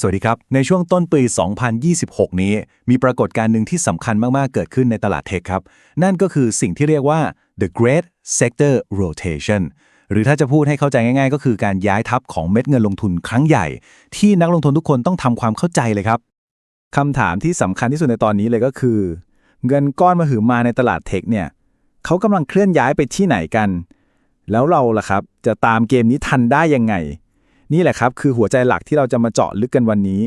สวัสดีครับ ในช่วงต้นปี 2026 นี้ มีปรากฏการณ์หนึ่งที่สำคัญมาก ๆ เกิดขึ้นในตลาดเทคครับ นั่นก็คือสิ่งที่เรียกว่า the Great Sector Rotation หรือถ้าจะพูดให้เข้าใจง่ายๆ ก็คือการย้ายทับของเม็ดเงินลงทุนครั้งใหญ่ ที่นักลงทุนทุกคนต้องทำความเข้าใจเลยครับคำถามที่สำคัญที่สุดในตอนนี้เลยก็คือ เงินก้อนมาหือมาในตลาดเทคเนี่ยเขากำลังเคลื่อนย้ายไปที่ไหนกัน แล้วเราล่ะครับจะตามเกมนี้ทันได้ยังไง นี่แหละครับคือหัวใจหลักที่เราจะมาเจาะลึกกันวันนี้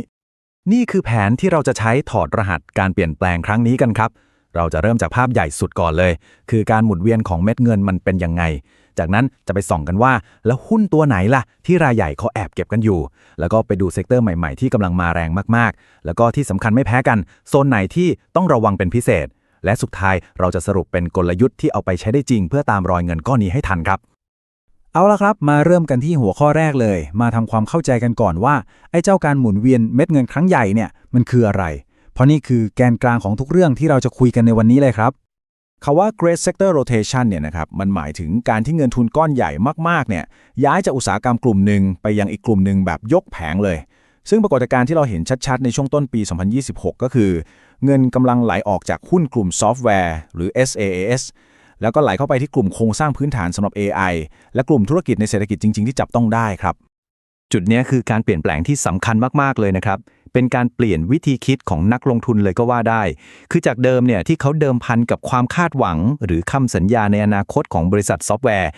นี่คือแผนที่เราจะใช้ถอดรหัสการเปลี่ยนแปลงครั้งนี้กันครับ เราจะเริ่มจากภาพใหญ่สุดก่อนเลย คือการหมุนเวียนของเม็ดเงินมันเป็นยังไง จากนั้นจะไปส่องกันว่า แล้วหุ้นตัวไหนล่ะ ที่รายใหญ่เขาแอบเก็บกันอยู่ แล้วก็ไปดูเซกเตอร์ใหม่ๆ ที่กำลังมาแรงมากๆ แล้วก็ที่สำคัญไม่แพ้กันโซนไหนที่ต้องระวังเป็นพิเศษ และสุดท้ายเราจะสรุปเป็นกลยุทธ์ที่เอาไปใช้ได้จริง เพื่อตามรอยเงินก้อนนี้ให้ทันครับ เอาละครับ มาเริ่มกันที่หัวข้อแรกเลย มาทำความเข้าใจกันก่อนว่า ไอ้เจ้าการหมุนเวียนเม็ดเงินครั้งใหญ่เนี่ยมันคืออะไร เพราะนี่คือแกนกลางของทุกเรื่องที่เราจะคุยกันในวันนี้เลยครับคาว่า Great Sector Rotation เนี่ยนะครับมันหมายถึงการที่เงินทุนก้อนใหญ่มากๆเนี่ยย้ายจากอุตสาหกรรมกลุ่มหนึ่งไปยังอีกกลุ่มหนึ่งแบบยกแผงเลย ซึ่งปรากฏการณ์ที่เราเห็นชัดๆ ในช่วงต้นปี 2026 ก็คือ เงินกำลังไหลออกจากหุ้นกลุ่มซอฟต์แวร์ หรือ SaaS แล้วก็ไหลเข้าไปที่กลุ่มโครงสร้างพื้นฐานสำหรับ AI และกลุ่มธุรกิจในเศรษฐกิจจริง ๆ ที่จับต้องได้ครับ จุดนี้คือการเปลี่ยนแปลงที่สำคัญมากๆเลยนะครับเป็นการเปลี่ยนวิธีคิดของนักลงทุนเลยก็ว่าได้ คือจากเดิมเนี่ยที่เขาเดิมพันกับความคาดหวัง หรือคำสัญญาในอนาคตของบริษัทซอฟต์แวร์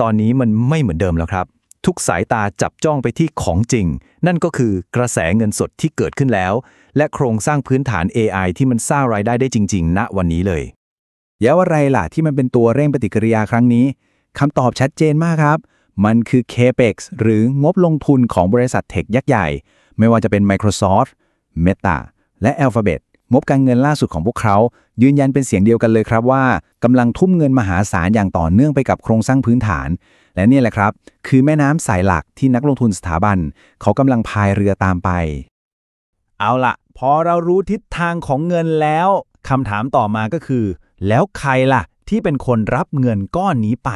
ตอนนี้มันไม่เหมือนเดิมแล้วครับ ทุกสายตาจับจ้องไปที่ของจริง นั่นก็คือกระแสเงินสดที่เกิดขึ้นแล้ว และโครงสร้างพื้นฐาน AI ที่มันสร้างรายได้ได้จริง ๆ ณวันนี้เลย แล้วอะไรล่ะที่มันเป็นตัวเร่งปฏิกิริยาครั้งนี้คำตอบชัดเจนมากครับ มันคือ CAPEX หรืองบลงทุนของบริษัทเทคยักษ์ใหญ่ ไม่ว่าจะเป็น Microsoft Meta และ Alphabet งบการเงินล่าสุดของพวกเขา ยืนยันเป็นเสียงเดียวกันเลยครับว่ากำลังทุ่มเงินมหาศาลอย่างต่อเนื่องไปกับโครงสร้างพื้นฐาน และนี่แหละครับ คือแม่น้ำสายหลักที่นักลงทุนสถาบัน เขากำลังพายเรือตามไป เอาละพอเรารู้ทิศทางของเงินแล้วคำถามต่อมาก็คือ แล้วใครล่ะ ที่เป็นคนรับเงินก้อนนี้ไป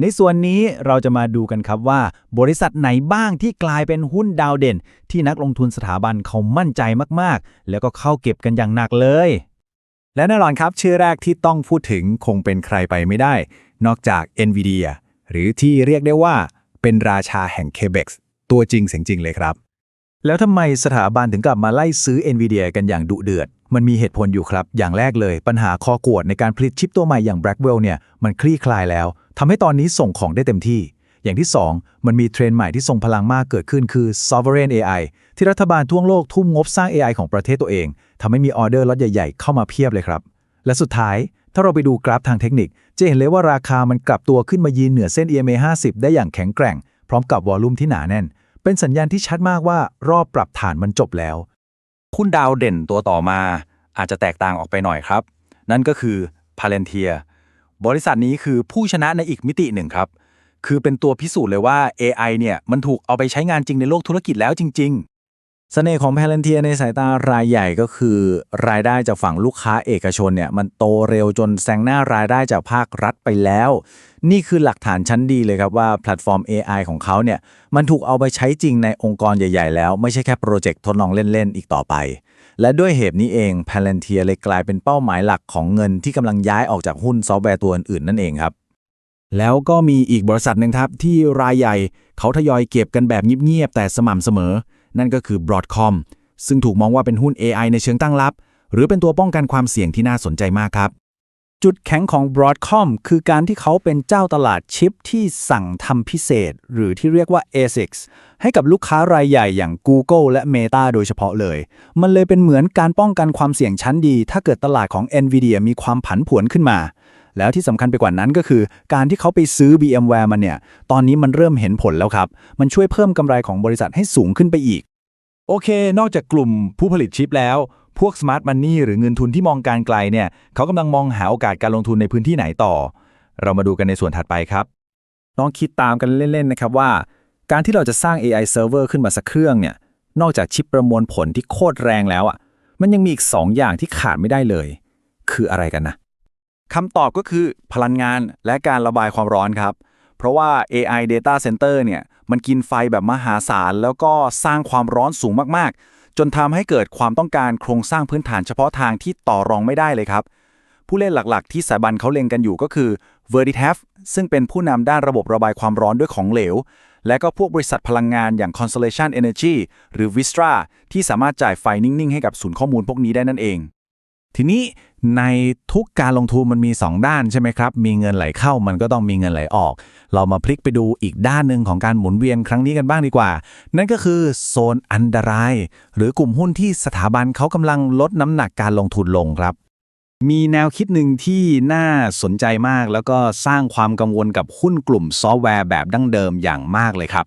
ในส่วนนี้เราจะมาดูกันครับว่า บริษัทไหนบ้างที่กลายเป็นหุ้นดาวเด่น ที่นักลงทุนสถาบันเขามั่นใจมากๆ แล้วก็เข้าเก็บกันอย่างหนักเลย และแน่นอนครับชื่อแรกที่ต้องพูดถึงคงเป็นใครไปไม่ได้ นอกจาก NVIDIA หรือที่เรียกได้ว่า เป็นราชาแห่ง CAPEX ตัวจริงเสียงจริงเลยครับ แล้วทำไมสถาบันถึงกลับมาไล่ซื้อ NVIDIA กันอย่างดุเดือด มันมีเหตุผลอยู่ครับ อย่างแรกเลย ปัญหาคอกวดในการผลิตชิปตัวใหม่อย่าง Blackwell เนี่ยมันคลี่คลายแล้วทำให้ตอนนี้ส่งของได้เต็มที่ อย่างที่ 2 มันมีเทรนด์ใหม่ที่ทรงพลังมากเกิดขึ้นคือ Sovereign AI ที่รัฐบาลทั่วโลกทุ่มงบสร้าง AI ของประเทศตัวเองทำให้มีออเดอร์ล็อตใหญ่ๆ เข้ามาเพียบเลยครับ และสุดท้ายถ้าเราไปดูกราฟทางเทคนิค จะเห็นเลยว่าราคามันกลับตัวขึ้นมายืนเหนือเส้น EMA 50 ได้อย่างแข็งแกร่ง พร้อมกับวอลลุ่มที่หนาแน่น เป็นสัญญาณที่ชัดมากว่ารอบปรับฐานมันจบแล้ว หุ้นดาวเด่นตัวต่อมาอาจจะแตกต่างออกไปหน่อยครับ นั่นก็คือ Palantir บริษัทนี้คือผู้ชนะในอีกมิติหนึ่งครับ คือเป็นตัวพิสูจน์เลยว่า AI เนี่ยมันถูกเอาไปใช้งานจริงในโลกธุรกิจแล้วจริง ๆเสน่ห์ของ Palantir ในสายตารายใหญ่ก็คือ รายได้จากฝั่งลูกค้าเอกชนเนี่ยมันโตเร็วจนแซงหน้ารายได้จากภาครัฐไปแล้ว นี่คือหลักฐานชั้นดีเลยครับว่าแพลตฟอร์ม AI ของเขาเนี่ยมันถูกเอาไปใช้จริงในองค์กรใหญ่ ๆ แล้ว ไม่ใช่แค่โปรเจกต์ทดลองเล่น ๆ อีกต่อไป และด้วยเหตุนี้เอง Palantir เลยกลายเป็นเป้าหมายหลักของเงินที่กำลังย้ายออกจากหุ้นซอฟต์แวร์ตัวอื่นๆนั่นเองครับแล้วก็มีอีกบริษัทหนึ่งครับที่รายใหญ่เขาทยอยเก็บกันแบบเงียบๆแต่สม่ำเสมอ นั่นก็คือ Broadcom ซึ่งถูกมองว่าเป็นหุ้น AI ในเชิงตั้งรับ หรือเป็นตัวป้องกันความเสี่ยงที่น่าสนใจมากครับ จุดแข็งของ Broadcom คือการที่เขาเป็นเจ้าตลาดชิปที่สั่งทำพิเศษ หรือที่เรียกว่า ASICs ให้กับลูกค้ารายใหญ่อย่าง Google และ Meta โดยเฉพาะเลย มันเลยเป็นเหมือนการป้องกันความเสี่ยงชั้นดี ถ้าเกิดตลาดของ NVIDIA มีความผันผวนขึ้นมา แล้วที่สำคัญไปกว่านั้นก็คือ การที่เขาไปซื้อ VMware มาเนี่ย ตอนนี้มันเริ่มเห็นผลแล้วครับ มันช่วยเพิ่มกำไรของบริษัทให้สูงขึ้นไปอีก โอเค นอกจากกลุ่มผู้ผลิตชิปแล้ว พวก Smart Money หรือเงินทุนที่มองการไกลเนี่ยเขากำลังมองหาโอกาสการลงทุนในพื้นที่ไหนต่อ เรามาดูกันในส่วนถัดไปครับลองคิดตามกันเล่นๆนะครับว่า การที่เราจะสร้าง AI server ขึ้นมาสักเครื่องเนี่ยนอกจากชิปประมวลผลที่โคตรแรงแล้วอะมันยังมีอีก 2อย่างที่ขาดไม่ได้เลย คืออะไรกันนะ คำตอบก็คือพลังงานและการระบายความร้อนครับ เพราะว่า AI data center เนี่ยมันกินไฟแบบมหาศาล แล้วก็สร้างความร้อนสูงมากๆ จนทำให้เกิดความต้องการโครงสร้างพื้นฐานเฉพาะทางที่ต่อรองไม่ได้เลยครับ ผู้เล่นหลักๆ ที่สายบันเขาเล็งกันอยู่ก็คือ Vertitef ซึ่งเป็นผู้นำด้านระบบระบายความร้อนด้วยของเหลว และก็พวกบริษัทพลังงานอย่าง Constellation Energy หรือ Vistra ที่สามารถจ่ายไฟนิ่ง ๆ ให้กับศูนย์ข้อมูลพวกนี้ได้นั่นเอง ทีนี้ในทุกการลงทุนมันมี 2 ด้านใช่ไหมครับ มีเงินไหลเข้ามันก็ต้องมีเงินไหลออก เรามาพลิกไปดูอีกด้านหนึ่งของการหมุนเวียนครั้งนี้กันบ้างดีกว่า นั่นก็คือโซนอันตราย หรือกลุ่มหุ้นที่สถาบันเขากำลังลดน้ำหนักการลงทุนลงครับ มีแนวคิดหนึ่งที่น่าสนใจมาก แล้วก็สร้างความกังวลกับหุ้นกลุ่มซอฟต์แวร์แบบดั้งเดิมอย่างมากเลยครับ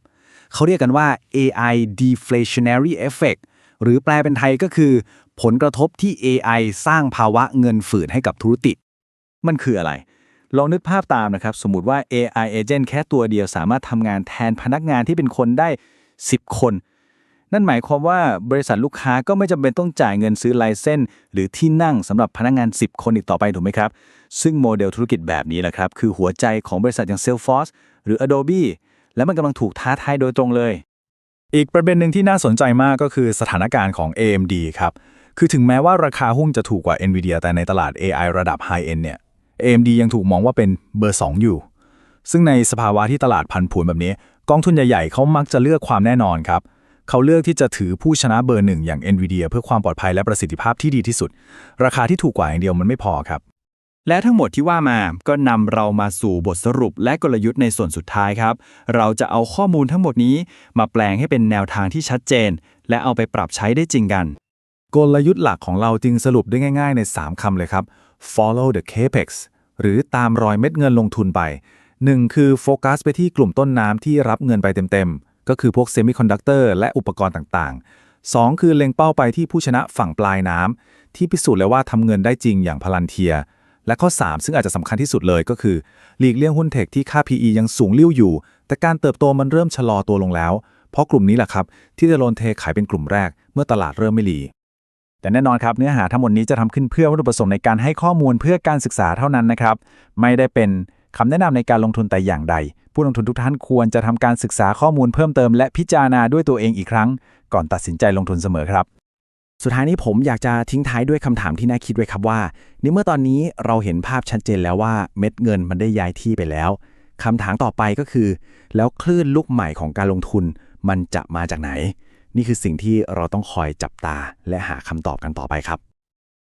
เขาเรียกกันว่า AI deflationary effect หรือแปลเป็นไทยก็คือ ผลกระทบที่ AI สร้างภาวะเงินฝืดให้กับธุรกิจ มันคืออะไร ลองนึกภาพตามนะครับ สมมติว่า AI agent แค่ตัวเดียวสามารถทำงานแทนพนักงานที่เป็นคนได้ 10 คน นั่นหมายความว่าบริษัทลูกค้าก็ไม่จำเป็นต้องจ่ายเงินซื้อไลเซนส์หรือที่นั่งสำหรับพนักงาน 10 คนอีกต่อไปถูกไหมครับ ซึ่งโมเดลธุรกิจแบบนี้แหละครับ คือหัวใจของบริษัทอย่าง Salesforce หรือ Adobe และมันกำลังถูกท้าทายโดยตรงเลย อีกประเด็นหนึ่งที่น่าสนใจมากก็คือสถานการณ์ของ AMD ครับ คือถึงแม้ว่าราคาหุ้นจะถูกกว่า NVIDIA แต่ในตลาด AI ระดับ High End เนี่ย AMD ยังถูกมองว่าเป็นเบอร์ 2 อยู่ ซึ่งในสภาวะที่ตลาดพันผวนแบบนี้ กองทุนใหญ่ๆเขามักจะเลือกความแน่นอนครับ เขาเลือกที่จะถือผู้ชนะเบอร์หนึ่งอย่าง NVIDIA เพื่อความปลอดภัยและประสิทธิภาพที่ดีที่สุด ราคาที่ถูกกว่าอย่างเดียวมันไม่พอครับ และทั้งหมดที่ว่ามาก็นำเรามาสู่บทสรุปและกลยุทธ์ในส่วนสุดท้ายครับ เราจะเอาข้อมูลทั้งหมดนี้ มาแปลงให้เป็นแนวทางที่ชัดเจน และเอาไปปรับใช้ได้จริงกัน กลยุทธ์หลักของเราจึงสรุปได้ง่าย ๆ ใน 3 คำเลยครับ follow the capex หรือตามรอยเม็ดเงินลงทุนไป 1. คือโฟกัสไปที่กลุ่มต้นน้ำที่รับเงินไปเต็มๆ ก็คือพวกเซมิคอนดักเตอร์และอุปกรณ์ต่างๆ 2. คือเล็งเป้าไปที่ผู้ชนะฝั่งปลายน้ำที่พิสูจน์แล้วว่าทำเงินได้จริงอย่างพลันเทีย และข้อ 3 ซึ่งอาจจะสำคัญที่สุดเลยก็คือหลีกเลี่ยงหุ้นเทคที่ค่า PE ยังสูงลิ่วอยู่ แต่การเติบโตมันเริ่มชะลอตัวลงแล้ว เพราะกลุ่มนี้แหละครับที่จะโดนเทขายเป็นกลุ่มแรกเมื่อตลาดเริ่มไม่ดี แต่แน่นอนครับเนื้อหาทั้งหมดนี้จะทำขึ้นเพื่อวัตถุประสงค์ในการให้ข้อมูลเพื่อการศึกษาเท่านั้นนะครับไม่ได้เป็นคำแนะนำในการลงทุนแต่อย่างใด ผู้ลงทุนทุกท่านควรจะทำการศึกษาข้อมูลเพิ่มเติมและพิจารณาด้วยตัวเองอีกครั้ง ก่อนตัดสินใจลงทุนเสมอครับสุดท้ายนี้ผมอยากจะทิ้งท้ายด้วยคำถามที่น่าคิดไว้ครับว่าในเมื่อตอนนี้เราเห็นภาพชัดเจนแล้วว่าเม็ดเงินมันได้ย้ายที่ไปแล้วคำถามต่อไปก็คือ แล้วคลื่นลูกใหม่ของการลงทุนมันจะมาจากไหน นี่คือสิ่งที่เราต้องคอยจับตาและหาคำตอบกันต่อไปครับ